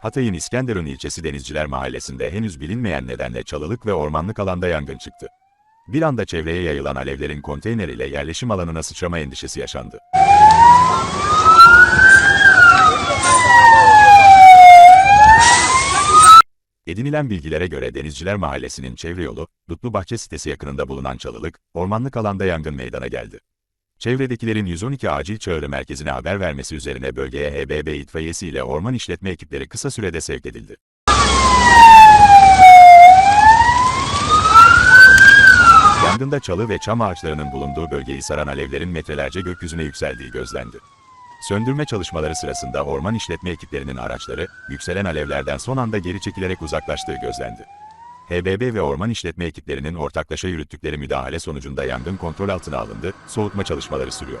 Hatay'ın İskenderun ilçesi Denizciler Mahallesi'nde henüz bilinmeyen nedenle çalılık ve ormanlık alanda yangın çıktı. Bir anda çevreye yayılan alevlerin konteyner ile yerleşim alanına sıçrama endişesi yaşandı. Edinilen bilgilere göre Denizciler Mahallesi'nin çevre yolu, Dutlu Bahçe sitesi yakınında bulunan çalılık, ormanlık alanda yangın meydana geldi. Çevredekilerin 112 acil çağrı merkezine haber vermesi üzerine bölgeye HBB itfaiyesi ile orman işletme ekipleri kısa sürede sevk edildi. Yangında çalı ve çam ağaçlarının bulunduğu bölgeyi saran alevlerin metrelerce gökyüzüne yükseldiği gözlendi. Söndürme çalışmaları sırasında orman işletme ekiplerinin araçları, yükselen alevlerden son anda geri çekilerek uzaklaştığı gözlendi. HBB ve orman işletme ekiplerinin ortaklaşa yürüttükleri müdahale sonucunda yangın kontrol altına alındı, soğutma çalışmaları sürüyor.